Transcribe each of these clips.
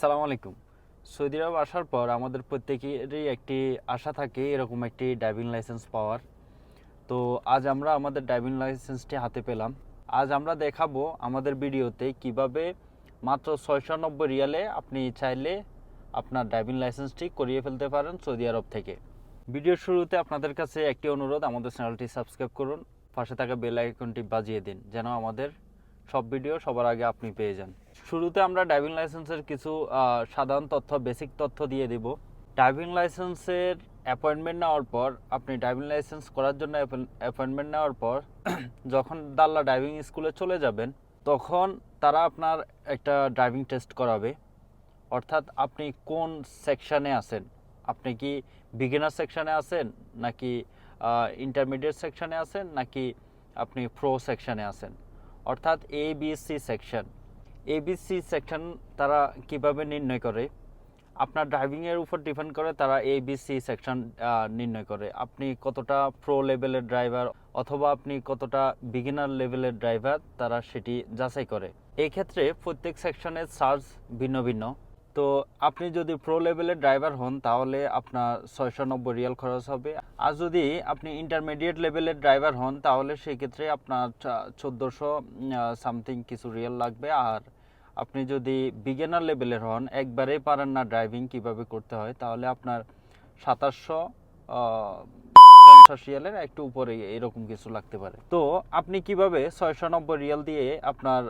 সালাম আলাইকুম। সৌদি আরব আসার পর আমাদের প্রত্যেকেরই একটি আশা থাকে, এরকম একটি ড্রাইভিং লাইসেন্স পাওয়ার। তো আজ আমরা আমাদের ড্রাইভিং লাইসেন্সটি হাতে পেলাম। আজ আমরা দেখাবো আমাদের ভিডিওতে কীভাবে মাত্র ছয়শো নব্বই রিয়ালে আপনি চাইলে আপনার ড্রাইভিং লাইসেন্সটি করিয়ে ফেলতে পারেন সৌদি আরব থেকে। ভিডিওর শুরুতে আপনাদের কাছে একটি অনুরোধ, আমাদের চ্যানেলটি সাবস্ক্রাইব করুন, পাশে থাকা বেল আইকনটি বাজিয়ে দিন, যেন আমাদের সব ভিডিও সবার আগে আপনি পেয়ে যান। শুরুতে আমরা ড্রাইভিং লাইসেন্সের কিছু সাধারণ তথ্য বেসিক তথ্য দিয়ে দিব। ড্রাইভিং লাইসেন্সের অ্যাপয়েন্টমেন্ট নেওয়ার পর, আপনি ড্রাইভিং লাইসেন্স করার জন্য অ্যাপয়েন্টমেন্ট নেওয়ার পর, যখন দাল্লা ড্রাইভিং স্কুলে চলে যাবেন, তখন তারা আপনার একটা ড্রাইভিং টেস্ট করাবে। অর্থাৎ আপনি কোন সেকশানে আছেন? আপনি কি বিগিনার সেকশানে আছেন? নাকি ইন্টারমিডিয়েট সেকশানে আছেন? নাকি আপনি প্রো সেকশানে আছেন? অর্থাৎ A B C section A B C section তারা কীভাবে নির্ণয় করে? আপনার ড্রাইভিংয়ের উপর ডিপেন্ড করে তারা এ বি সি সেকশন নির্ণয় করে। আপনি কতটা প্রো লেভেলের ড্রাইভার অথবা আপনি কতটা বিগিনার লেভেলের ড্রাইভার তারা সেটি যাচাই করে। এক্ষেত্রে ক্ষেত্রে প্রত্যেক সেকশনের চার্জ ভিন্ন ভিন্ন। তো আপনি যদি প্রো লেভেলের ড্রাইভার হন, তাহলে আপনার ছয়শো নব্বই রিয়াল খরচ হবে। আর যদি আপনি ইন্টারমিডিয়েট লেভেলের ড্রাইভার হন, তাহলে সেক্ষেত্রে আপনার চোদ্দোশো সামথিং কিছু রিয়াল লাগবে। আর আপনি যদি বিগিনার লেভেলের হন, একবারেই পারেন না ড্রাইভিং কীভাবে করতে হয়, তাহলে আপনার সাতাশশো পঞ্চাশ রিয়ালের একটু উপরে এরকম কিছু লাগতে পারে। তো আপনি কীভাবে ছয়শো নব্বই রিয়াল দিয়ে আপনার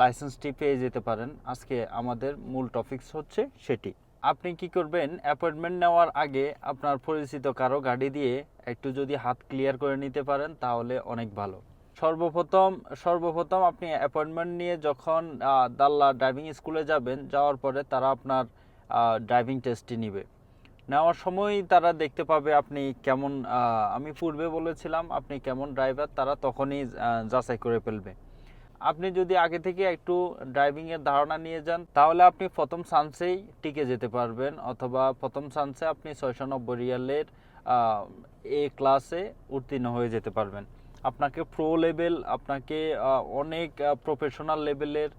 লাইসেন্সটি পেয়ে যেতে পারেন? আজকে আমাদের মূল টপিকস হচ্ছে সেটি। আপনি কি করবেন? অ্যাপয়েন্টমেন্ট নেওয়ার আগে আপনার পরিচিত কারও গাড়ি দিয়ে একটু যদি হাত ক্লিয়ার করে নিতে পারেন, তাহলে অনেক ভালো। সর্বপ্রথম সর্বপ্রথম আপনি অ্যাপয়েন্টমেন্ট নিয়ে যখন দাল্লা ড্রাইভিং স্কুলে যাবেন, যাওয়ার পরে তারা আপনার ড্রাইভিং টেস্টটি নিবে। নেওয়ার সময় তারা দেখতে পাবে আপনি কেমন আমি পূর্বে বলেছিলাম আপনি কেমন ড্রাইভার তারা তখনই যাচাই করে ফেলবে। আপনি যদি আগে থেকে একটু ড্রাইভিংয়ের ধারণা নিয়ে যান, তাহলে আপনি প্রথম চান্সেই টিকে যেতে পারবেন, অথবা প্রথম চান্সে আপনি ছয়শো নব্বই রিয়ালের এ ক্লাসে উত্তীর্ণ হয়ে যেতে পারবেন। আপনাকে প্রো লেভেল আপনাকে অনেক প্রফেশনাল লেভেলের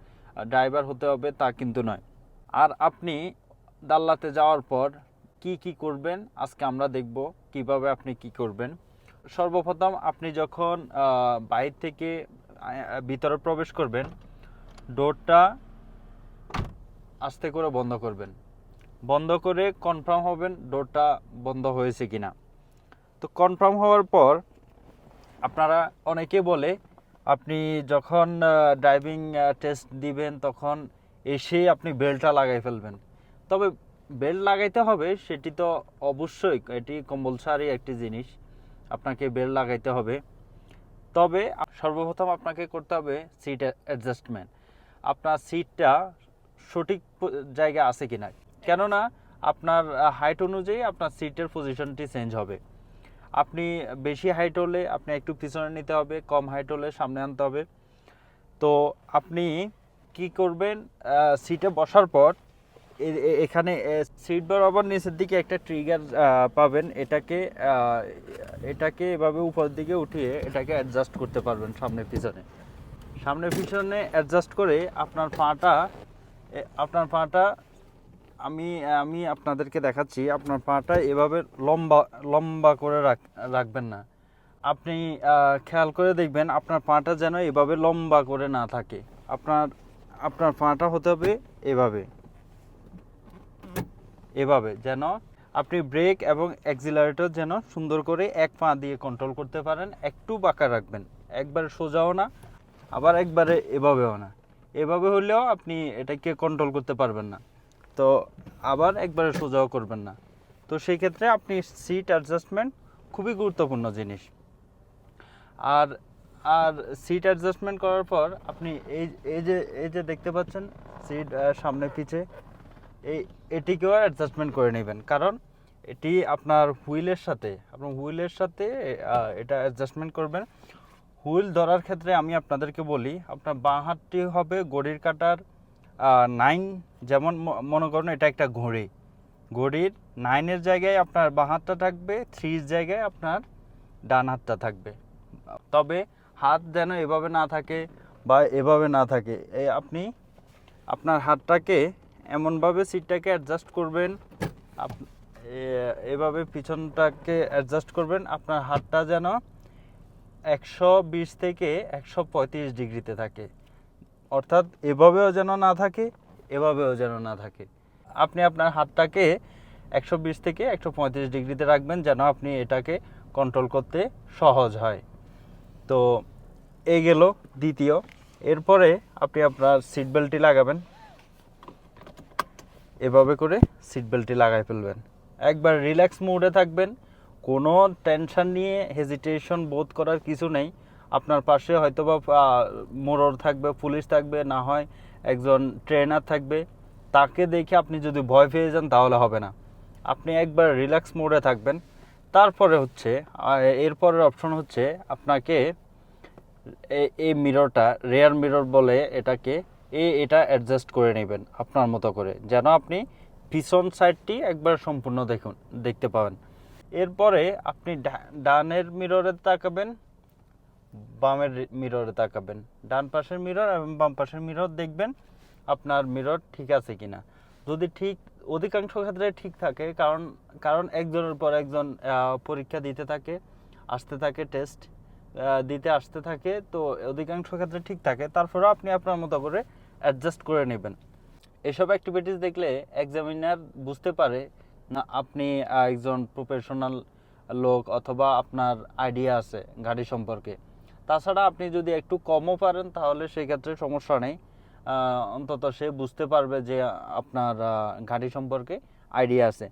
ড্রাইভার হতে হবে তা কিন্তু নয়। আর আপনি দাল্লাতে যাওয়ার পর কি কি করবেন, আজকে আমরা দেখব কীভাবে আপনি কি করবেন। সর্বপ্রথম আপনি যখন বাইরে থেকে ভিতরে প্রবেশ করবেন, ডোরটা আস্তে করে বন্ধ করবেন। বন্ধ করে কনফার্ম হবেন ডোরটা বন্ধ হয়েছে কিনা। তো কনফার্ম হওয়ার পর আপনারা, অনেকে বলে, আপনি যখন ড্রাইভিং টেস্ট দিবেন তখন এসে আপনি বেল্টটা লাগাই ফেলবেন। তবে বেল্ট লাগাইতে হবে, সেটি তো অবশ্যই, এটি কম্পালসারি একটি জিনিস, আপনাকে বেল্ট লাগাইতে হবে। তবে সর্বপ্রথম আপনাকে করতে হবে সিট অ্যাডজাস্টমেন্ট। আপনার সিটটা সঠিক জায়গায় আছে কিনা। কেননা আপনার হাইট অনুযায়ী আপনার সিটের পজিশনটি চেঞ্জ হবে। আপনি বেশি হাইট হলে আপনি একটু পিছনে নিতে হবে, কম হাইট হলে সামনে আনতে হবে। তো আপনি কি করবেন সিটে বসার পর এখানে সিট বরাবর নিচের দিকে একটা ট্রিগার পাবেন। এটাকে এটাকে এভাবে উপর দিকে উঠিয়ে এটাকে অ্যাডজাস্ট করতে পারবেন সামনে পিছনে। সামনে পিছনে অ্যাডজাস্ট করে আপনার পাটা আপনার পাটা, আমি আমি আপনাদেরকে দেখাচ্ছি, আপনার পাটা এভাবে লম্বা লম্বা করে রাখ- রাখবেন না। আপনি খেয়াল করে দেখবেন আপনার পাটা যেন এভাবে লম্বা করে না থাকে। আপনার আপনার পাটা হতে হবে এভাবে। এভাবে যেন আপনি ব্রেক এবং অ্যাক্সিলারেটর যেন সুন্দর করে এক পা দিয়ে কন্ট্রোল করতে পারেন, একটু বাঁকা রাখবেন। একবারে সোজাও না, আবার একবারে এভাবেও না। এভাবে হলেও আপনি এটাকে কন্ট্রোল করতে পারবেন না। তো আবার একবারে সোজাও করবেন না। তো সেই ক্ষেত্রে আপনি সিট অ্যাডজাস্টমেন্ট খুবই গুরুত্বপূর্ণ জিনিস। আর আর সিট অ্যাডজাস্টমেন্ট করার পর আপনি এই এই যে এই যে দেখতে পাচ্ছেন সিট সামনে, পিছে এই, এটিকেও অ্যাডজাস্টমেন্ট করে নেবেন। কারণ এটি আপনার হুইলের সাথে, আপনার হুইলের সাথে এটা অ্যাডজাস্টমেন্ট করবেন। হুইল ধরার ক্ষেত্রে আমি আপনাদেরকে বলি, আপনার বাঁ হাতটি হবে ঘড়ির কাটার নাইন যেমন মনে করুন এটা একটা ঘড়ি। ঘড়ির নাইনের জায়গায় আপনার বাঁ হাতটা থাকবে থ্রির জায়গায় আপনার ডান হাতটা থাকবে। তবে হাত যেন এভাবে না থাকে বা এভাবে না থাকে এই আপনি আপনার হাতটাকে এমনভাবে সিটটাকে অ্যাডজাস্ট করবেন। আপ- এভাবে পিছনটাকে অ্যাডজাস্ট করবেন। আপনার হাতটা যেন একশো বিশ থেকে একশো পঁয়ত্রিশ ডিগ্রিতে থাকে। অর্থাৎ এভাবেও যেন না থাকে, এভাবেও যেন না থাকে। আপনি আপনার হাতটাকে একশো বিশ থেকে একশো পঁয়ত্রিশ ডিগ্রিতে রাখবেন যেন আপনি এটাকে কন্ট্রোল করতে সহজ হয়। তো, এই গেল দ্বিতীয়। এরপরে আপনি আপনার সিট বেল্টটি লাগাবেন। এভাবে করে সিট বেল্টটি লাগাই ফেলবেন। একবার রিল্যাক্স মুডে থাকবেন, কোনো টেনশন নিয়ে হেজিটেশন বোধ করার কিছু নেই। আপনার পাশে হয়তো বা মোরর থাকবে, পুলিশ থাকবে, না হয় একজন ট্রেনার থাকবে। তাকে দেখে আপনি যদি ভয় পেয়ে যান, তাহলে হবে না। আপনি একবার রিল্যাক্স মোডে থাকবেন। তারপরে হচ্ছে এরপরের অপশন হচ্ছে আপনাকে এই মিররটা রেয়ার মিরর বলে এটাকে এ এটা অ্যাডজাস্ট করে নেবেন আপনার মতো করে, যেন আপনি পিছন সাইডটি একবার সম্পূর্ণ দেখুন, দেখতে পাবেন। এরপরে আপনি ডানের মিররে তাকাবেন, বামের মিররে তাকাবেন। ডান পাশের মিরর এবং বাম পাশের মিরর দেখবেন আপনার মিরর ঠিক আছে কিনা। যদি ঠিক, অধিকাংশ ক্ষেত্রে ঠিক থাকে, কারণ কারণ একজনের পর একজন পরীক্ষা দিতে থাকে, আসতে থাকে টেস্ট দিতে আসতে থাকে, তো অধিকাংশ ক্ষেত্রে ঠিক থাকে। তারপরেও আপনি আপনার মতো করে অ্যাডজাস্ট করে নেবেন। এসব অ্যাক্টিভিটিস দেখলে এক্সামিনার বুঝতে পারে না আপনি একজন প্রফেশনাল লোক অথবা আপনার আইডিয়া আছে গাড়ি সম্পর্কে। তাছাড়া আপনি যদি একটু কমও পারেন তাহলে সেক্ষেত্রে সমস্যা নেই। অন্তত সে বুঝতে পারবে যে আপনার গাড়ি সম্পর্কে আইডিয়া আছে।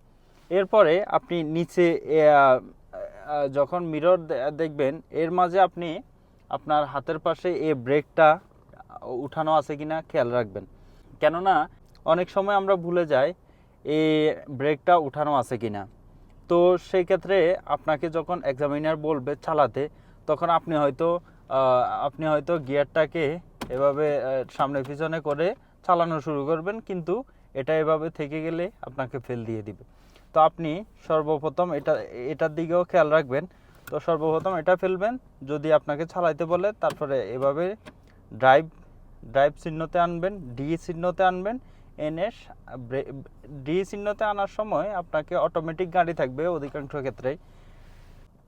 এরপরে আপনি নিচে এ, যখন মিরর দেখবেন এর মাঝে আপনি আপনার হাতের পাশে এই ব্রেকটা উঠানো আছে কিনা খেয়াল রাখবেন। কেননা, অনেক সময় আমরা ভুলে যাই এই ব্রেকটা উঠানো আছে কিনা। তো সেই ক্ষেত্রে আপনাকে যখন এক্সামিনার বলবে চালাতে, তখন আপনি হয়তো আপনি হয়তো গিয়ারটাকে এভাবে সামনে পিছনে করে চালানো শুরু করবেন, কিন্তু এটা এভাবে থেকে গেলে আপনাকে ফেল দিয়ে দিবে। তো আপনি সর্বপ্রথম এটা, এটার দিকেও খেয়াল রাখবেন। তো সর্বপ্রথম এটা ফেলবেন, যদি আপনাকে চালাইতে বলে, তারপরে এভাবে ড্রাইভ ড্রাইভ চিহ্নতে আনবেন ডি চিহ্নতে আনবেন এনে ডি চিহ্নতে আনার সময় আপনাকে অটোমেটিক গাড়ি থাকবে অধিকাংশ ক্ষেত্রেই।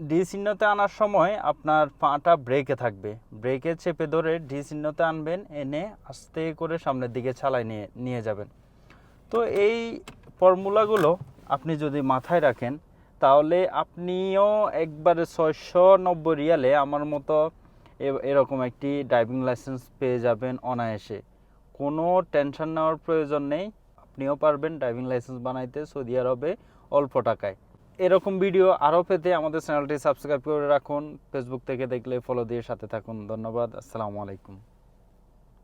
ডি চিহ্নতে আনার সময় আপনার পাটা ব্রেকে থাকবে। ব্রেকে চেপে ধরে ডি চিহ্নতে আনবেন এনে আস্তে করে সামনের দিকে চালাই নিয়ে নিয়ে যাবেন। তো এই ফর্মুলাগুলো আপনি যদি মাথায় রাখেন, তাহলে আপনিও একবারে ছয়শো নব্বই রিয়ালে আমার মতো এরকম একটি ড্রাইভিং লাইসেন্স পেয়ে যাবেন অনায়াসে। কোনো টেনশন নেওয়ার প্রয়োজন নেই, আপনিও পারবেন ড্রাইভিং লাইসেন্স বানাইতে সৌদি আরবে অল্প টাকায়। এরকম ভিডিও আরও পেতে আমাদের চ্যানেলটি সাবস্ক্রাইব করে রাখুন। ফেসবুক থেকে দেখলে ফলো দিয়ে সাথে থাকুন। ধন্যবাদ, আসসালামু আলাইকুম।